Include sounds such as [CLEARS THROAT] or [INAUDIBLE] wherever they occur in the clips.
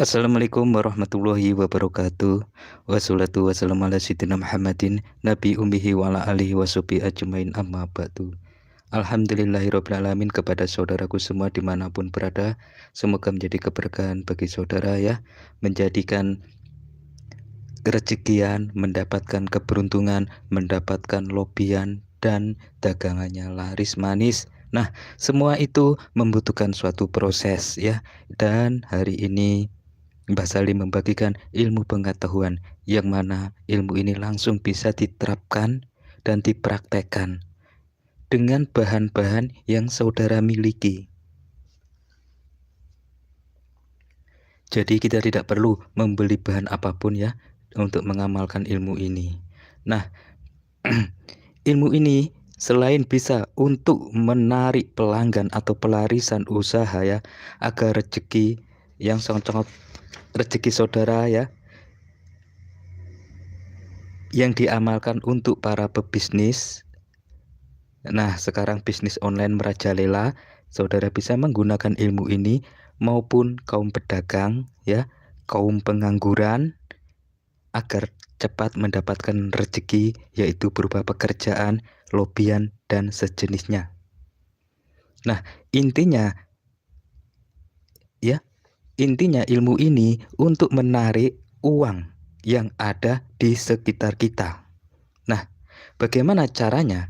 Assalamualaikum warahmatullahi wabarakatuh. Wassalatu wassalamu ala sayyidina Muhammadin Nabi ummihi wa ala alihi wa ajmain amma Alhamdulillahirrabbilalamin kepada saudaraku semua di mana pun berada. Semoga menjadi keberkahan bagi saudara ya. Menjadikan rezekian, mendapatkan keberuntungan, mendapatkan lobian dan dagangannya laris manis. Nah, semua itu membutuhkan suatu proses ya. Dan hari ini Mbah Salim membagikan ilmu pengetahuan yang mana ilmu ini langsung bisa diterapkan dan dipraktekkan dengan bahan-bahan yang saudara miliki. Jadi kita tidak perlu membeli bahan apa pun ya untuk mengamalkan ilmu ini. Nah, [CLEARS THROAT] ilmu ini selain bisa untuk menarik pelanggan atau pelarisan usaha ya agar rezeki yang sangat-sangat rezeki saudara ya. Yang diamalkan untuk para pebisnis. Nah sekarang bisnis online merajalela. Saudara bisa menggunakan ilmu ini maupun kaum pedagang ya kaum pengangguran agar cepat mendapatkan rezeki yaitu berupa pekerjaan lobian, dan sejenisnya. Nah, intinya ya, intinya ilmu ini untuk menarik uang yang ada di sekitar kita. Nah, bagaimana caranya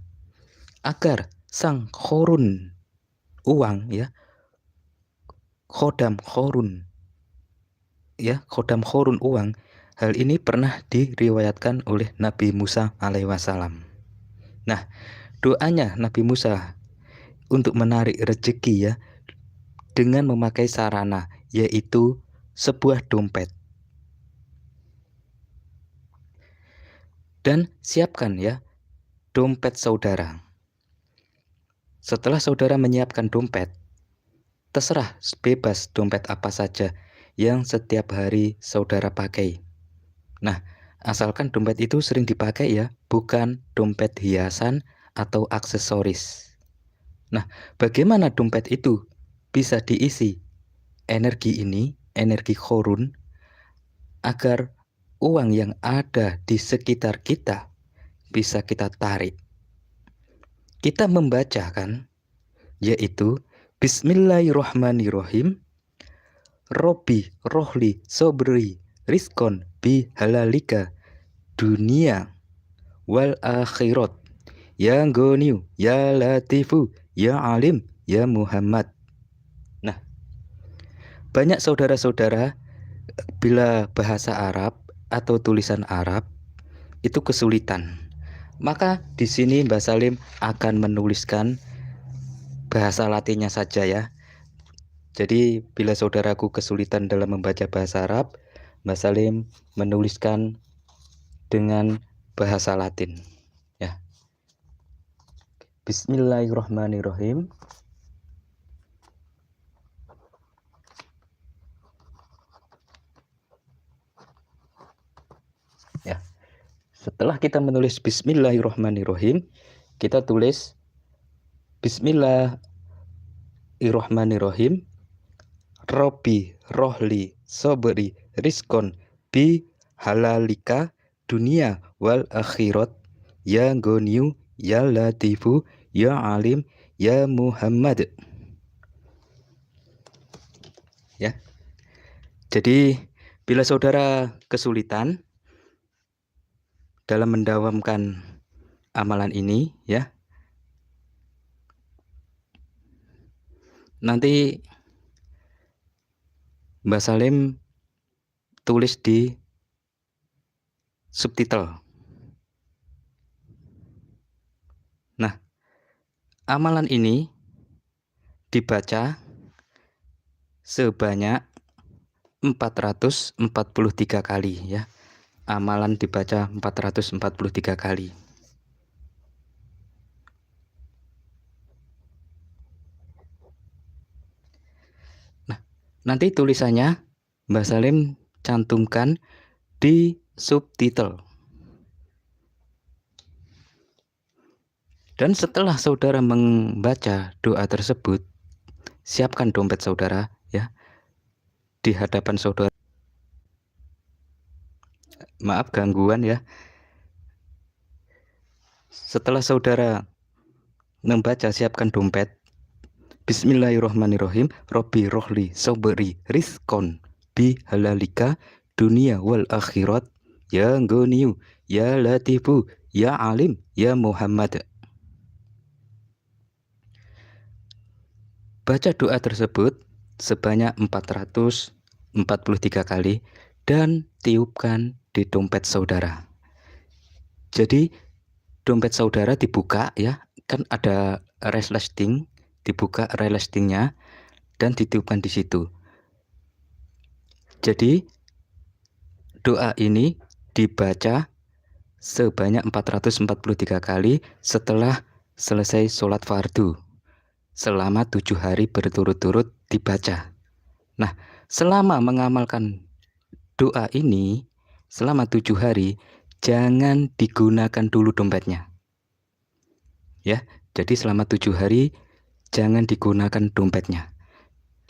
agar sang khorun uang ya khodam khorun ya khodam khorun uang hal ini pernah diriwayatkan oleh Nabi Musa alaihissalam. Nah, doanya Nabi Musa untuk menarik rezeki ya dengan memakai sarana yaitu sebuah dompet. Dan siapkan ya dompet saudara. Setelah saudara menyiapkan dompet, terserah bebas dompet apa saja yang setiap hari saudara pakai. Nah, Asalkan dompet itu sering dipakai ya, bukan dompet hiasan atau aksesoris. Nah, bagaimana dompet itu bisa diisi energi ini, energi khorun, agar uang yang ada di sekitar kita bisa kita tarik. Kita membaca kan, yaitu Bismillahirrohmanirrohim, Robi, Rohli, Sobri, Riskon, bi halalika dunia wal akhirat. Ya goniu ya latifu ya alim ya Muhammad banyak saudara-saudara bila bahasa Arab atau tulisan Arab itu kesulitan maka di sini Mbak Salim akan menuliskan bahasa Latinnya saja ya jadi bila saudaraku kesulitan dalam membaca bahasa Arab Mbak Salim menuliskan dengan bahasa Latin ya. Bismillahirrahmanirrahim. Ya. Setelah kita menulis bismillahirrahmanirrahim, kita tulis bismillahirrahmanirrahim. Robi, rohli, sobri, riskon bi halalika dunia wal akhirat. Ya goniu ya latifu ya alim ya Muhammad. Ya. Jadi bila saudara kesulitan dalam mendawamkan amalan ini ya nanti Mbak Salim tulis di subtitle. Nah, amalan ini dibaca sebanyak 443 kali ya. Amalan dibaca 443 kali. Nah, nanti tulisannya Mbak Salim cantumkan di subtitle. Dan setelah saudara membaca doa tersebut, siapkan dompet saudara ya di hadapan saudara. Maaf gangguan ya. Setelah saudara membaca siapkan dompet. Bismillahirrahmanirrahim. Robbi rohli sobri rizkon bi halalika dunia wal akhirat ya goniu ya latifu ya alim ya Muhammad. Baca doa tersebut sebanyak 443 kali dan tiupkan di dompet saudara. Jadi dompet saudara dibuka ya, kan ada resleting, dibuka resletingnya dan ditiupkan di situ. Jadi doa ini dibaca sebanyak 443 kali setelah selesai sholat fardu selama tujuh hari berturut-turut dibaca. Nah, selama mengamalkan doa ini selama tujuh hari, jangan digunakan dulu dompetnya. Ya, jadi selama tujuh hari jangan digunakan dompetnya.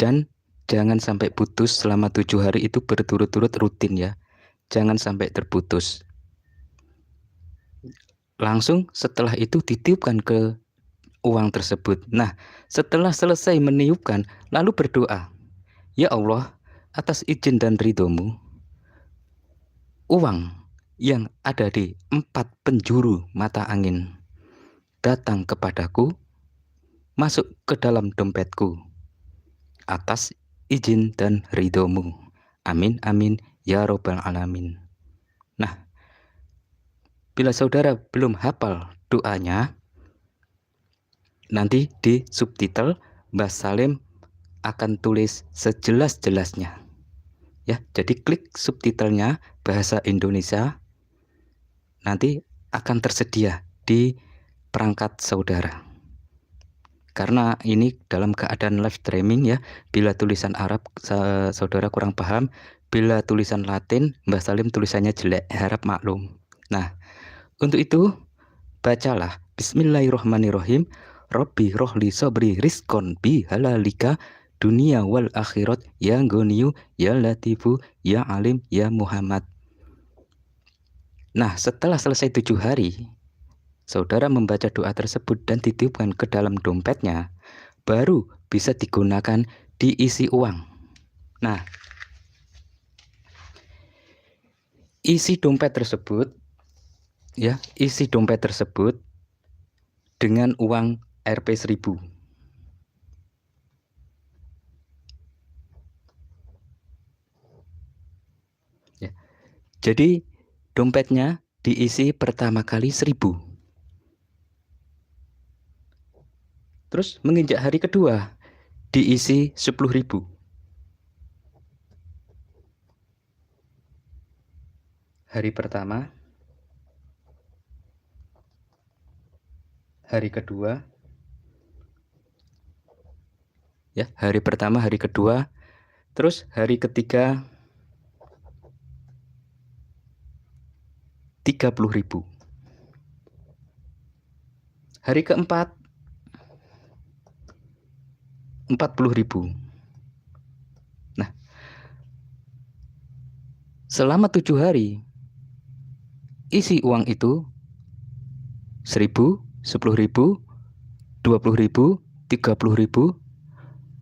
Dan jangan sampai putus selama tujuh hari itu berturut-turut rutin ya. Jangan sampai terputus. Langsung setelah itu ditiupkan ke uang tersebut. Nah, setelah selesai meniupkan, lalu berdoa, Ya Allah, atas izin dan ridhomu, uang yang ada di empat penjuru mata angin datang kepadaku, masuk ke dalam dompetku, atas izin dan ridhomu. Amin, amin, ya robbal alamin. Nah, bila saudara belum hafal doanya, nanti di subtitle Mbah Salim akan tulis sejelas-jelasnya. Ya, jadi klik subtitlenya bahasa Indonesia nanti akan tersedia di perangkat saudara. Karena ini dalam keadaan live streaming ya, bila tulisan Arab saudara kurang paham, bila tulisan Latin Mbah Salim tulisannya jelek, harap maklum. Nah, untuk itu bacalah Bismillahirrahmanirrahim Robbi rohli sobri riskon bi halalika dunia wal akhirat ya goniyu ya latifu ya alim ya Muhammad. Nah setelah selesai tujuh hari, saudara membaca doa tersebut dan titipkan ke dalam dompetnya, baru bisa digunakan diisi uang. Nah, isi dompet tersebut, ya, isi dompet tersebut dengan uang Rp 1000 ya. Jadi dompetnya diisi pertama kali 1000 Terus menginjak hari kedua diisi 10.000 Hari pertama. Hari kedua. Ya hari pertama hari kedua. Terus hari ketiga 30.000 hari keempat 40.000 nah selama tujuh hari isi uang itu 1000 10.000 20.000 30.000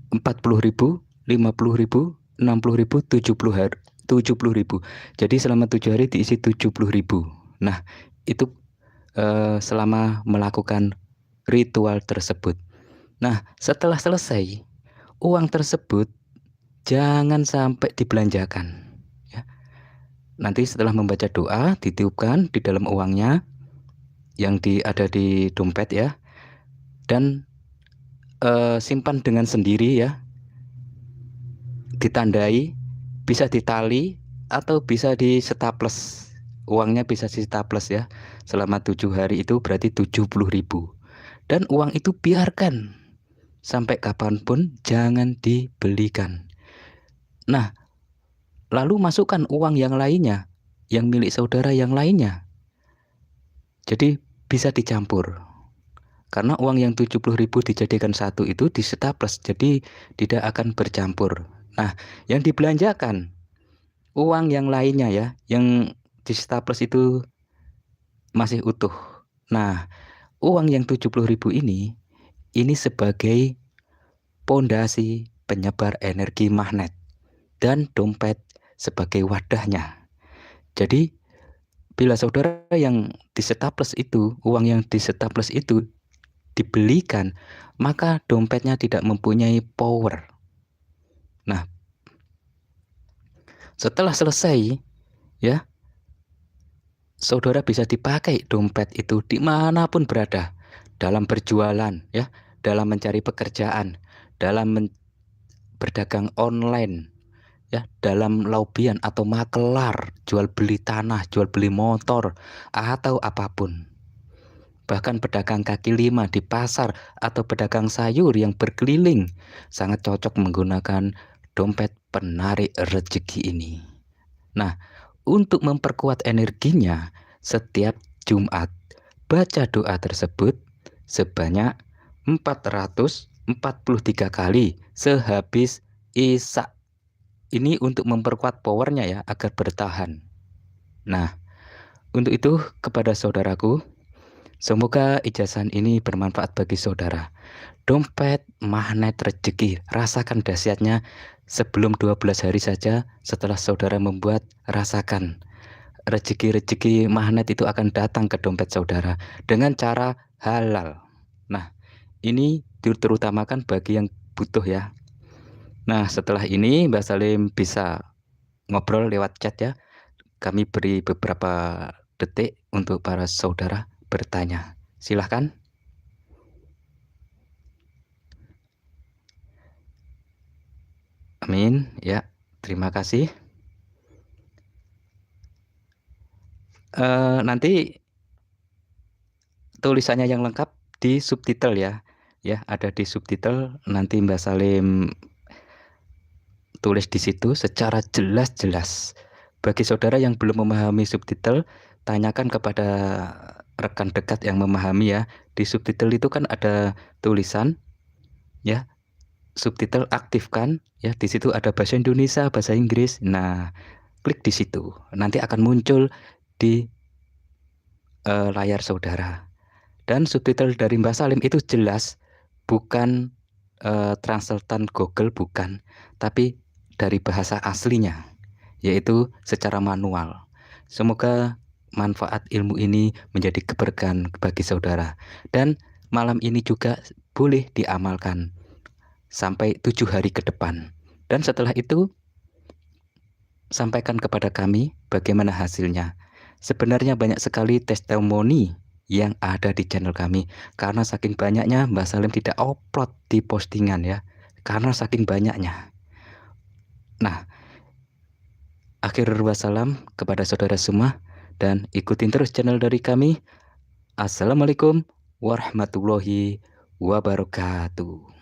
40 ribu, 50 ribu, 60 ribu, 70 hari, 70 ribu. Jadi selama tujuh hari diisi 70 ribu. Nah itu eh, selama melakukan ritual tersebut. Nah setelah selesai uang tersebut jangan sampai dibelanjakan. Ya. Nanti setelah membaca doa ditiupkan di dalam uangnya yang di ada di dompet ya dan uh, simpan dengan sendiri ya ditandai bisa ditali atau bisa di staples uangnya bisa di staples ya selama tujuh hari itu berarti puluh ribu. Dan uang itu biarkan sampai kapan pun jangan dibelikan. Nah lalu masukkan uang yang lainnya yang milik saudara yang lainnya. Jadi bisa dicampur. Karena uang yang 70 ribu dijadikan satu itu di staples jadi tidak akan bercampur. Nah yang dibelanjakan uang yang lainnya ya yang di staples itu masih utuh. Nah, uang yang 70.000 ini ini sebagai pondasi penyebar energi magnet dan dompet sebagai wadahnya. Jadi bila saudara yang di staples itu, uang yang di staples itu dibelikan, maka dompetnya tidak mempunyai power. Nah, setelah selesai, ya, saudara bisa dipakai dompet itu di mana pun berada, dalam berjualan, ya, dalam mencari pekerjaan, dalam men berdagang online, ya, dalam lobian atau makelar, jual beli tanah, jual beli motor, atau apa pun. Bahkan pedagang kaki lima di pasar atau pedagang sayur yang berkeliling sangat cocok menggunakan dompet penarik rezeki ini. Nah, untuk memperkuat energinya, setiap Jumat baca doa tersebut sebanyak 443 kali sehabis Isya. Ini untuk memperkuat powernya ya agar bertahan. Nah, untuk itu kepada saudaraku, semoga ijazah ini bermanfaat bagi saudara. Dompet magnet rezeki, rasakan dahsyatnya sebelum 12 hari saja setelah saudara membuat rasakan rezeki-rezeki magnet itu akan datang ke dompet saudara dengan cara halal. Nah, ini terutamakan bagi yang butuh ya. Nah, setelah ini Mbak Salim bisa ngobrol lewat chat ya. Kami beri beberapa detik untuk para saudara bertanya. Silahkan. Ya, terima kasih. Uh, nanti tulisannya yang lengkap di subtitle ya. Ya, ada di subtitle nanti Mbak Salim tulis di situ secara jelas-jelas. Bagi saudara yang belum memahami subtitle, tanyakan kepada rekan dekat yang memahami ya. Di subtitle itu kan ada tulisan ya subtitle aktifkan ya. Di situ ada bahasa Indonesia bahasa Inggris. Nah klik di situ. Nanti akan muncul di uh, layar saudara. Dan subtitle dari Mbak Salim itu jelas bukan uh, translatan Google bukan. Tapi dari bahasa aslinya yaitu secara manual. Semoga manfaat ilmu ini menjadi keberkahan bagi saudara. Dan malam ini juga boleh diamalkan sampai tujuh hari ke depan. Dan setelah itu, sampaikan kepada kami bagaimana hasilnya. Sebenarnya banyak sekali testimoni yang ada di channel kami. Karena saking banyaknya Mbak Salim tidak upload di postingan ya. Karena saking banyaknya. Nah, akhir wassalam kepada saudara semua dan ikutin terus channel dari kami. Assalamualaikum warahmatullahi wabarakatuh.